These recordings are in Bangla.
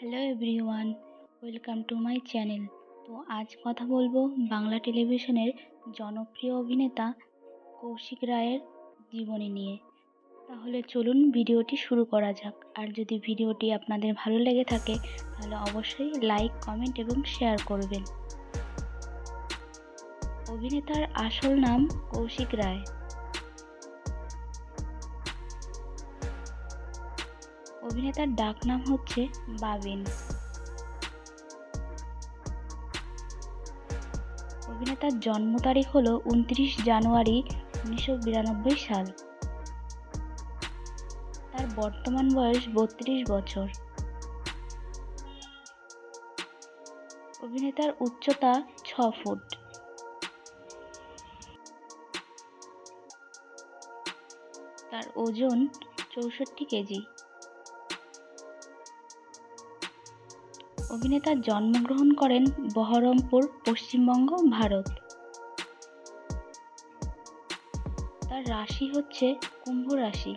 Hello everyone, welcome to my channel. তো আজ কথা বলব বাংলা টেলিভিশনের জনপ্রিয় অভিনেতা কৌশিক রায়ের জীবনী নিয়ে। তাহলে চলুন ভিডিওটি শুরু করা যাক। আর যদি ভিডিওটি আপনাদের ভালো লেগে থাকে, তাহলে অবশ্যই লাইক, কমেন্ট এবং শেয়ার করবেন। অভিনেতার আসল নাম কৌশিক রায়। অভিনেতার ডাক নাম হচ্ছে বাবিন। অভিনেতার জন্ম তারিখ হলো উনত্রিশ জানুয়ারি উনিশশো বিরানব্বই সাল। তার বর্তমান বয়স বত্রিশ বছর। অভিনেতার উচ্চতা ছ ফুট। তার ওজন চৌষট্টি কেজি। অভিনেতা জন্মগ্রহণ করেন বহরমপুর, পশ্চিমবঙ্গ, ভারত। তার রাশি হচ্ছে কুম্ভ রাশি।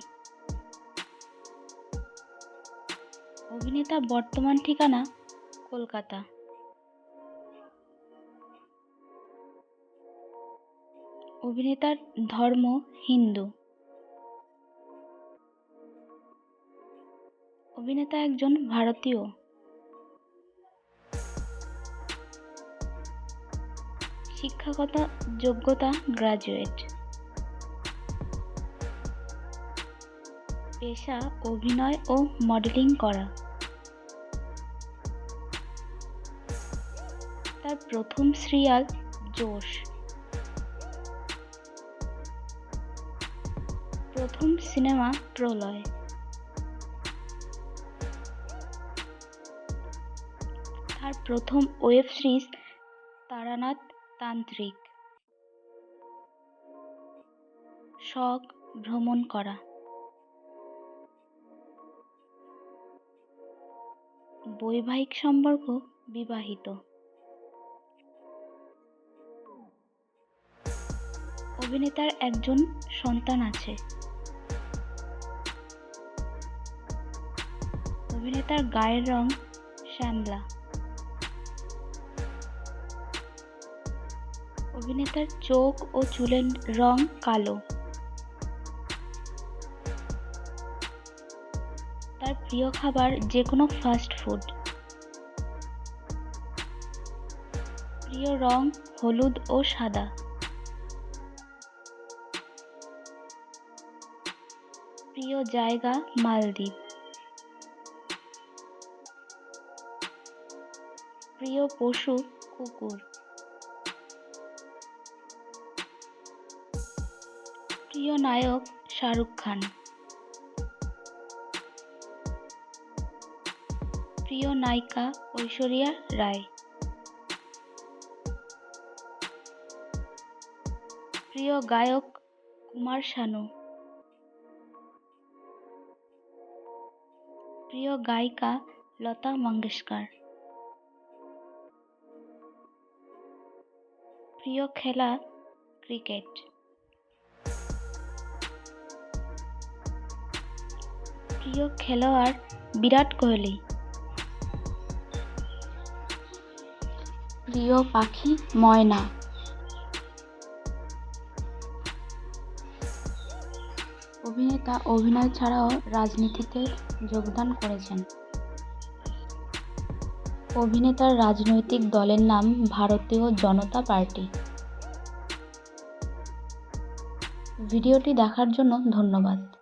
অভিনেতা বর্তমান ঠিকানা কলকাতা। অভিনেতার ধর্ম হিন্দু। অভিনেতা একজন ভারতীয়। শিক্ষাগত যোগ্যতা গ্রাজুয়েট পেশা, অভিনয় ও মডেলিং করা। তার প্রথম সিরিয়াল জোশ। প্রথম সিনেমা প্রলয়। তার প্রথম ওয়েব সিরিজ তারানাথ তান্ত্রিক। শখ ভ্রমণ করা। বৈবাহিক সম্পর্ক বিবাহিত। অভিনেতার একজন সন্তান আছে। অভিনেতার গায়ের রং শ্যামলা। অভিনেতার চোখ ও চুলের রং কালো। তার প্রিয় খাবার যে কোনো ফাস্ট ফুড প্রিয় রং হলুদ ও সাদা। প্রিয় জায়গা মালদ্বীপ। প্রিয় পশু কুকুর। প্রিয় নায়ক শাহরুখ খান। প্রিয় নায়িকা ঐশ্বরিয়া রায়। প্রিয় গায়ক কুমার শানু। প্রিয় গায়িকা লতা মঙ্গেশকর। প্রিয় খেলা ক্রিকেট। প্রিয় খেলোয়াড় বিরাট কোহলি। প্রিয় পাখি ময়না। অভিনেতা, অভিনয় ছাড়াও রাজনীতিতে যোগদান করেছেন। অভিনেতার রাজনৈতিক দলের নাম ভারতীয় জনতা পার্টি। ভিডিওটি দেখার জন্য ধন্যবাদ।